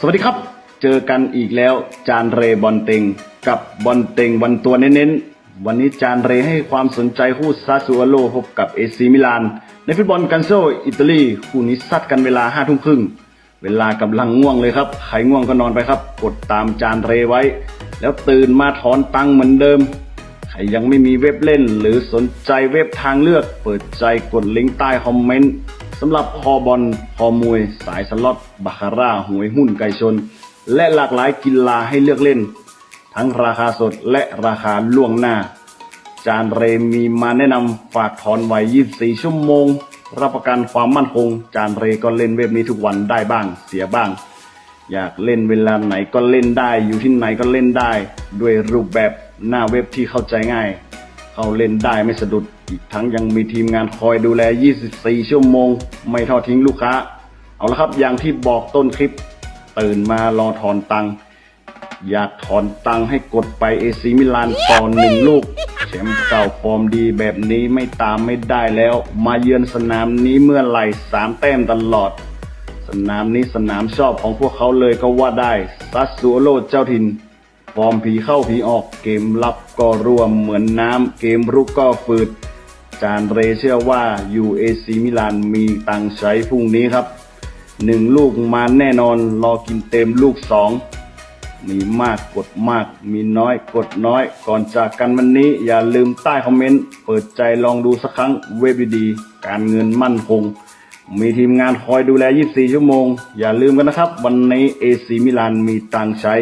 สวัสดีครับ เจอกันอีกแล้วจานเรบอลเต็งกับบอลเต็งวันตัวเน้นๆ วันนี้จานเรให้ความสนใจคู่ซาซูโอโลพบกับเอซีมิลาน ในฟุตบอลกันโซอิตาลีคู่นี้ซัดกันเวลาห้าทุ่มครึ่ง เวลากำลังง่วงเลยครับใครง่วงก็นอนไปครับ กดตามจานเรไว้ แล้วตื่นมาถอนตังเหมือนเดิมใครยังไม่มีเว็บเล่นหรือสนใจเว็บทางเลือก เปิดใจกดลิงก์ใต้คอมเมนต์ สำหรับคอบอลคอมวย สายสล็อตบาคาร่าหวยหุ้นไก่ชน และหลากหลายกีฬาให้เลือกเล่น ทั้งราคาสดและราคาล่วงหน้า จานเรมีมาแนะนำฝากถอนไว้24 ชั่วโมง รับประกันความมั่นคง จานเรก็เล่นเว็บนี้ทุกวันได้บ้างเสียบ้าง อยากเล่นเวลาไหนก็เล่นได้ อยู่ที่ไหนก็เล่นได้ ด้วยรูปแบบหน้าเว็บที่เข้าใจง่าย เข้าเล่นได้ไม่สะดุด อีกทั้งยังมีทีมงานคอยดูแล 24 ชั่วโมง ไม่ทอดทิ้งลูกค้า เอาละครับ อย่างที่บอกต้นคลิป ตื่นมารอถอนตังค์อยากถอนตังค์ให้กดไปเอซีมิลานต่อหนึ่งลูกแชมป์เก่าฟอร์มดีแบบนี้ไม่ตามไม่ได้แล้ว มาเยือนสนามนี้เมื่อไหร่สามแต้มตลอด สนามนี้สนามชอบของพวกเขาเลยก็ว่าได้ซัสซูโลเจ้าถิ่นฟอร์มผีเข้าผีออกเกมรับก็รวมเหมือนน้ำเกมรุกก็ฝืด จานเรเชื่อว่า UAC มิลานมีตังใช้พรุ่งนี้ครับหนึ่งลูกมาแน่นอนรอกินเต็มลูกสองมีมากกดมาก มีน้อยกดน้อย ก่อนจากกันวันนี้ อย่าลืมใต้คอมเมนต์ เปิดใจลองดูสักครั้งเว็บดีๆการเงินมั่นคง มีทีมงานคอยดูแล 24 ชั่วโมง อย่าลืมกันนะครับ วันนี้ AC มิลานมีตังใช้